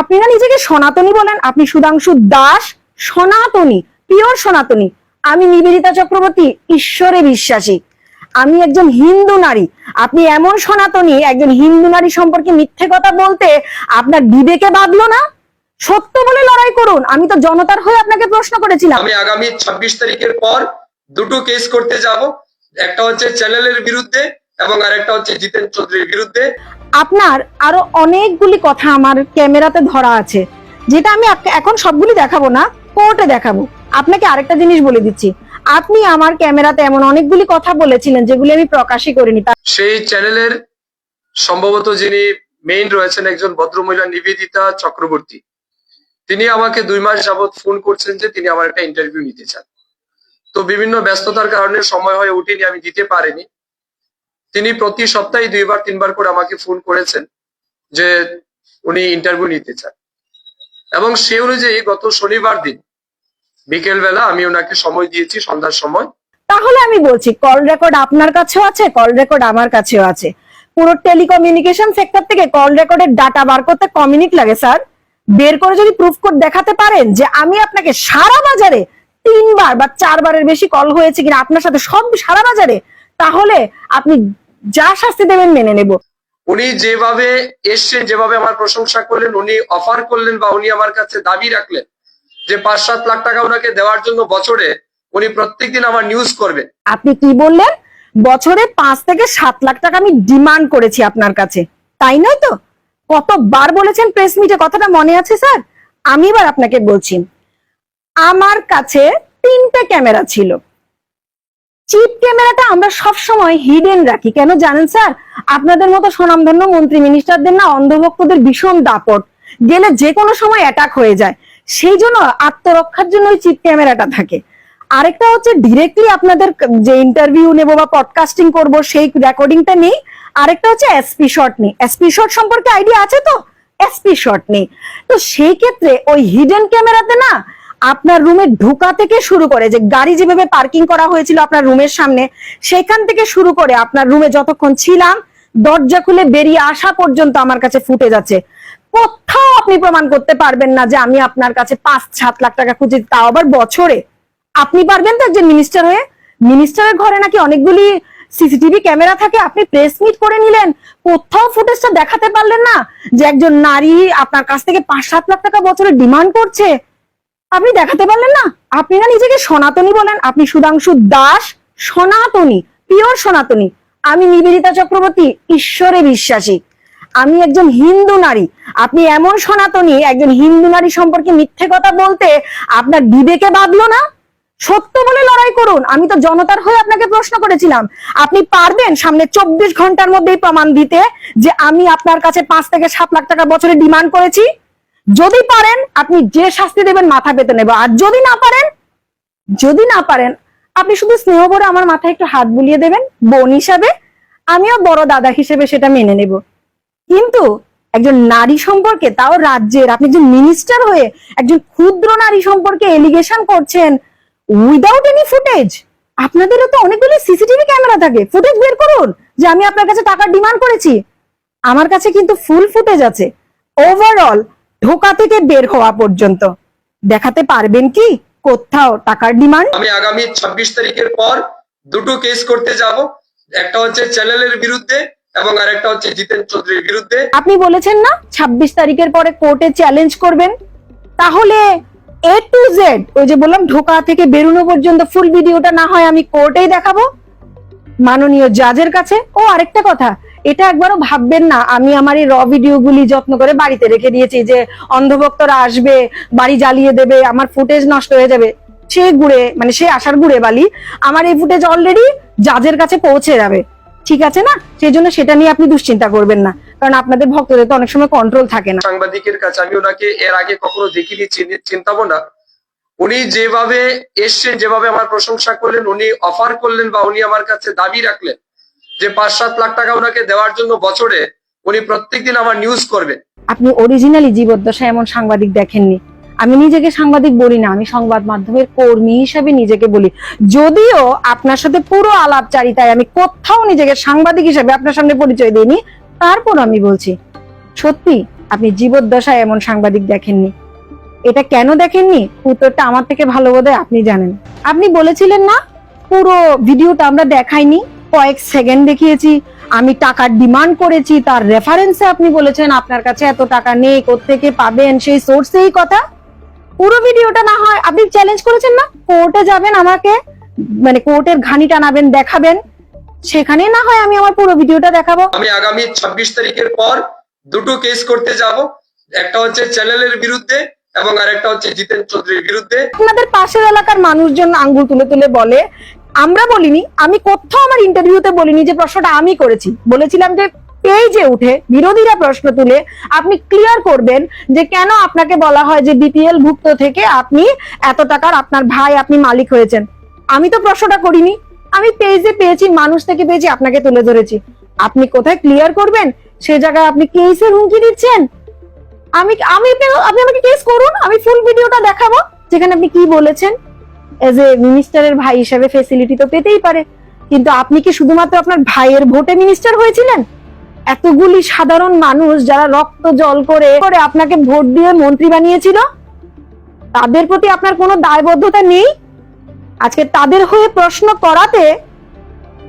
আপনি না নিজেকে সনাতনী বলেন, আপনি সুধাংশু দাস, সনাতনী পিওর সনাতনী। আমি নিবেদিতা চক্রবর্তী, ঈশ্বরে বিশ্বাসী। আমি একজন হিন্দু নারী। আপনি এমন সনাতনী, একজন হিন্দু নারী সম্পর্কে মিথ্যে কথা বলতে আপনার বিবেকে বাঁধলো না? সত্য বলে লড়াই করুন। আমি তো জনতার হয়ে আপনাকে প্রশ্ন করেছিলাম। আমি আগামী ছাব্বিশ তারিখের পর দুটো কেস করতে যাব। একটা হচ্ছে চ্যানেলের বিরুদ্ধে এবং আরেকটা হচ্ছে জিতেন চৌধুরীর বিরুদ্ধে। আপনার আরও অনেকগুলি কথা আমার ক্যামেরাতে ধরা আছে, যেটা আমি এখন সবগুলি দেখাবো না, কোর্টে দেখাবো। আপনাকে আরেকটা জিনিস বলে দিচ্ছি। আপনি আমার ক্যামেরাতে এমন অনেকগুলি কথা বলেছিলেন, যেগুলি আমি প্রকাশই করিনি। সেই চ্যানেলের সম্ভবত যিনি মেইন রয়েছেন একজন ভদ্রমহিলা নিবেদিতা চক্রবর্তী, তিনি আমাকে দুই মাস যাবৎ ফোন করছেন যে তিনি আমার একটা ইন্টারভিউ নিতে চান। তো বিভিন্ন ব্যস্ততার কারণে সময় হয়ে উঠেনি আমি দিতে পারিনি। তিনি প্রতি সপ্তাহে দুইবার, তিনবার করে আমাকে ফোন করেছেন যে উনি ইন্টারভিউ নিতে চান। এবং সে অনুযায়ী গত শনিবার দিন বিকেল বেলা আমি ওনাকে সময় দিয়েছি, সন্ধ্যার সময়। তাহলে আমি বলছি কল রেকর্ড আপনার কাছেও আছে কল রেকর্ড আমার কাছেও আছে। পুরো টেলিকমিউনিকেশন সেক্টর থেকে কল রেকর্ডের ডাটা বার করতে ক মিনিট লাগে স্যার বের করে যদি প্রুফ কোড দেখাতে পারেন যে আমি আপনাকে সারা বাজারে তিনবার বা চারবারের বেশি কল হয়েছে কিনা, আপনার সাথে সব সারা বাজারে, তাহলে আপনি যা শাস্তি দেবেন মেনে নেব। উনি যেভাবে এসছেন যেভাবে আমার প্রশংসা করলেন উনি অফার করলেন বা উনি আমার কাছে দাবি রাখলেন যে পাঁচ সাত লাখ টাকা ওনাকে দেওয়ার জন্য বছরে উনি প্রত্যেকদিন আমার নিউজ করবেন। আপনি কি বললেন? বছরে পাঁচ থেকে সাত লাখ টাকা আমি ডিমান্ড করেছি আপনার কাছে। তাই নয় তো? কতবার বলেছেন প্রেস মিটে কথাটা মনে আছে স্যার? আমি এবার আপনাকে বলছি আমার কাছে তিনটে ক্যামেরা ছিল। ক্যামেরাটা আমরা সব সময় হিডেন রাখি। কেন জানেন স্যার? আপনাদের মতো স্বনামধন্য মন্ত্রী মিনিস্টারদের না অন্ধভক্তদের ভীষণ দাপট। গেলে যে কোনো সময় অ্যাটাক হয়ে যায়। সেই জন্য আত্মরক্ষার জন্য ওই চিপ ক্যামেরাটা থাকে। আরেকটা হচ্ছে ডিরেক্টলি আপনাদের যে ইন্টারভিউ নেব বা পডকাস্টিং করব, সেই রেকর্ডিংটা নেই। আরেকটা হচ্ছে এসপি শট নেই। এসপি শট সম্পর্কে আইডিয়া আছে তো? এসপি শট নেই। তো সেই ক্ষেত্রে ওই হিডেন ক্যামেরাতে না আপনার রুমে ঢোকা থেকে শুরু করে যে গাড়ি যেভাবে পার্কিং করা হয়েছিল আপনার রুমের সামনে, সেখান থেকে শুরু করে আপনার রুমে যতক্ষণ ছিলাম, দরজা খুলে বেরিয়ে আসা পর্যন্ত আমার কাছে ফুটে যাচ্ছে কোথাও আপনি প্রমাণ করতে পারবেন না যে আমি আপনার কাছে পাঁচ সাত লাখ টাকা খুঁজে, তাও আবার বছরে। আপনি পারবেন তো একজন মিনিস্টার হয়ে? মিনিস্টারের ঘরে নাকি অনেকগুলি সিসিটিভি ক্যামেরা থাকে, আপনি প্রেস মিট করে নিলেন। কোথাও ফুটেজটা দেখাতে পারলেন না যে একজন নারী আপনার কাছ থেকে পাঁচ সাত লাখ টাকা বছরে ডিমান্ড করছে। আপনি দেখাতে পারলেন না? আপনি না নিজেকে সনাতনী বলেন। আপনি সুধাংশু দাস, সনাতনী পিওর সনাতনী। আমি নিবেদিতা চক্রবর্তী, ঈশ্বরে বিশ্বাসী। আমি একজন হিন্দু নারী। আপনি এমন সনাতনী, একজন হিন্দু নারী সম্পর্কে মিথ্যে কথা বলতে আপনার বিবেকে বাঁধলো না? সত্য বলে লড়াই করুন। আমি তো জনতার হয়ে আপনাকে প্রশ্ন করেছিলাম। আপনি পারবেন সামনে চব্বিশ ঘণ্টার মধ্যেই প্রমাণ দিতে যে আমি আপনার কাছে পাঁচ থেকে সাত লাখ টাকা বছরে ডিমান্ড করেছি? যদি পারেন, আপনি যে শাস্তি দেবেন মাথা পেতে নেব। আর যদি না পারেন, যদি না পারেন, আপনি শুধু স্নেহ করে আমার মাথায় একটু হাত বুলিয়ে দেবেন, বোন হিসাবে। আমিও বড় দাদা হিসেবে সেটা মেনে নেব। কিন্তু একজন নারী সম্পর্কে তাও রাজ্যের, আপনি যে মিনিস্টার হয়ে একজন ক্ষুদ্র নারী সম্পর্কে এলিগেশন করছেন উইদাউট এনি ফুটেজ আপনাদেরও তো অনেকগুলি সিসিটিভি ক্যামেরা থাকে। ফুটেজ বের করুন, যে আমি আপনার কাছে টাকার ডিমান্ড করেছি। আমার কাছে কিন্তু ফুল ফুটেজ আছে। ওভারঅল ঢোকা থেকে বের হওয়া পর্যন্ত। দেখাতে পারবেন কি? কোথাও টাকার ডিমান্ড? আমি আগামী ছাব্বিশ তারিখের পর দুটো কেস করতে যাব। একটা হচ্ছে চ্যানেলের বিরুদ্ধে এবং আরেকটা হচ্ছে জিতেন চৌধুরীর বিরুদ্ধে। আপনি বলেছেন না ছাব্বিশ তারিখের পরে কোর্টে চ্যালেঞ্জ করবেন? তাহলে এ টু জেড ওই যে বললাম ঢোকা থেকে বেরোনো পর্যন্ত ফুল ভিডিওটা না হয় আমি কোর্টেই দেখাবো। মাননীয় জাজের কাছে। ও, আরেকটা কথা, এটা একবারও ভাববেন না, আমি আমার এই র ভিডিওগুলি যত্ন করে বাড়িতে রেখে দিয়েছি যে অন্ধভক্তরা আসবে, বাড়ি জ্বালিয়ে দেবে, আমার ফুটেজ নষ্ট হয়ে যাবে। সে গুড়ে মানে সে আসার গুড়ে বালি, আমার এই ফুটেজ অলরেডি জাজের কাছে পৌঁছে যাবে। ঠিক আছে না? সেই জন্য সেটা নিয়ে আপনি দুশ্চিন্তা করবেন না, কারণ আপনাদের ভক্তদের তো অনেক সময় কন্ট্রোল থাকে না। সাংবাদিকের কাছে, আমি ওনাকে এর আগে কখনো দেখিনি, চিনি- চিন্তাবো না। উনি যেভাবে এসছেন, যেভাবে আমার প্রশংসা করলেন, উনি অফার করলেন বা উনি আমার কাছে দাবি রাখলেন যে পাঁচ সাত লাখ টাকা ওনাকে দেওয়ার জন্য বছরে উনি প্রত্যেকদিন আমার নিউজ করবেন। আপনি অরিজিনালি জীবদ্দশায় এমন সাংবাদিক দেখেননি। আমি নিজেকে সাংবাদিক বলি না, আমি সংবাদ মাধ্যমের কর্মী হিসেবে নিজেকে বলি। যদিও আপনার সাথে পুরো আলাপচারিতায় আমি কোথাও নিজেকে সাংবাদিক হিসেবে আপনার সামনে পরিচয় দিইনি তারপর আমি বলছি, সত্যি আপনি জীবদ্দশায় এমন সাংবাদিক দেখেননি। এটা কেন দেখেননি? উত্তরটা আমার থেকে ভালো বোধহয় আপনি জানেন। আপনি বলেছিলেন না, পুরো ভিডিওটা আমরা দেখাইনি, কয়েক সেকেন্ড দেখিয়েছি, আমি টাকার ডিমান্ড করেছি, তার রেফারেন্সে আপনি বলেছেন, আপনার কাছে এত টাকা নেই, কোত্থেকে পাবেন, সেই সোর্সেই কথা। পুরো ভিডিওটা না হয়, আপনি চ্যালেঞ্জ করেছেন না? কোর্টে যাবেন আমাকে মানে কোর্টের ঘানি টানাবেন, দেখাবেন। সেখানে না হয় আমি আমার পুরো ভিডিওটা দেখাবো। আমি আগামী ছাব্বিশ তারিখের পর দুটো কেস করতে যাব। একটা হচ্ছে চ্যানেলের বিরুদ্ধে এবং আরেকটা হচ্ছে জিতেন চৌধুরীর বিরুদ্ধে। আপনাদের পাশের এলাকার মানুষজন আঙ্গুল তুলে তুলে বলে, আমরা বলিনি, আমি কোথাও আমার ইন্টারভিউতে বলিনি যে প্রশ্নটা আমি করেছি। বলেছিলাম যে পেজে উঠে বিরোধীরা প্রশ্ন তুলে আপনি ক্লিয়ার করবেন যে কেন আপনাকে বলা হয় যে বিপিএল ভুক্ত থেকে আপনি এত টাকার আপনার ভাই আপনি মালিক হয়েছেন। আমি তো প্রশ্নটা করিনি। আমি পেজে পেয়েছি, মানুষ থেকে পেয়েছি, আপনাকে তুলে ধরেছি। আপনি কোথায় ক্লিয়ার করবেন? সে জায়গায় আপনি কেসের হুমকি দিচ্ছেন? আমি আমি আপনি আমাকে কেস করুন, আমি ফুল ভিডিওটা দেখাবো, যেখানে আপনি কি বলেছেন। এজ এ মিনিস্টারের ভাই হিসেবে ফেসিলিটি তো পেতেই পারে, কিন্তু আপনি কি শুধুমাত্র আপনার ভাইয়ের ভোটে মিনিস্টার হয়েছিলেন? এতগুলি সাধারণ মানুষ যারা রক্ত জল করে করে আপনাকে ভোট দিয়ে মন্ত্রী বানিয়েছিল, তাদের প্রতি আপনার কোনো দায়বদ্ধতা নেই? আজকে তাদের হয়ে প্রশ্ন করাতে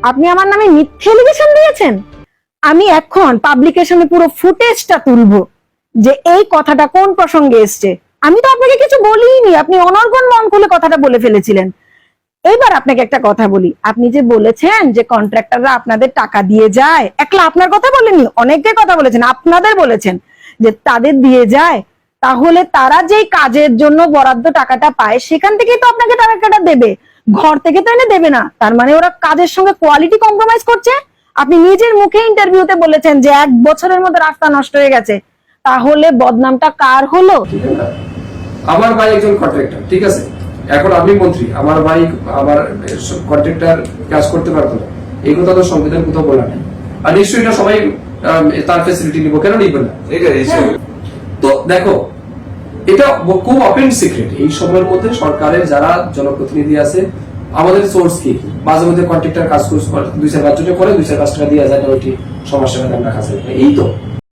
আপনি আমার নামে মিথ্যে এলিগেশন দিয়েছেন। আমি এখন পাবলিকেশনে পুরো ফুটেজটা তুলবো। যে এই কথাটা কোন প্রসঙ্গে এসছে? আমি তো আপনাকে কিছু বলিনি, আপনি অনর্গণ মন খুলে কথাটা বলে ফেলেছিলেন। এইবার আপনাকে একটা কথা বলি। আপনি যে বলেছেন যে কন্ট্রাক্টররা আপনাদের টাকা দিয়ে যায়, একলা আপনার কথা বলেনি অনেকের কথা বলেছেন, আপনাদের বলেছেন যে তাদের দিয়ে যায়, তাহলে তারা যেই কাজের জন্য বরাদ্দ টাকাটা পায়, সেখান থেকেই তো আপনাকে টাকাটা দেবে। ঘর থেকে তো এনে দেবে না, তার মানে ওরা কাজের সঙ্গে কোয়ালিটি কম্প্রোমাইজ করছে। আপনি নিজের মুখে ইন্টারভিউতে বলেছেন যে এক বছরের মধ্যে রাস্তা নষ্ট হয়ে গেছে। তাহলে বদনামটা কার হলো? আমার ভাই একজন কন্ট্রাক্টর ঠিক আছে? এখন আমি মন্ত্রী আমার ভাই আমার কন্ট্রাক্টর কাজ করতে পারতো না। এই কথা তো সংবিধান কোথাও বলা নেই। আর নিশ্চয়ই এটা সবাই তার ফেসিলিটি নিব কেন নিবে না। তো দেখো এটা খুব ওপেন সিক্রেট এই সময়ের মধ্যে সরকারের যারা জনপ্রতিনিধি আছে আমাদের সোর্স কি? মাঝে মধ্যে কন্ট্রাক্টর কাজ করে দুই চার পাঁচ জনে করে দুই চার পাঁচ টাকা দিয়ে যায় না ওইটি সমস্যা আমরা কাছে এই তো।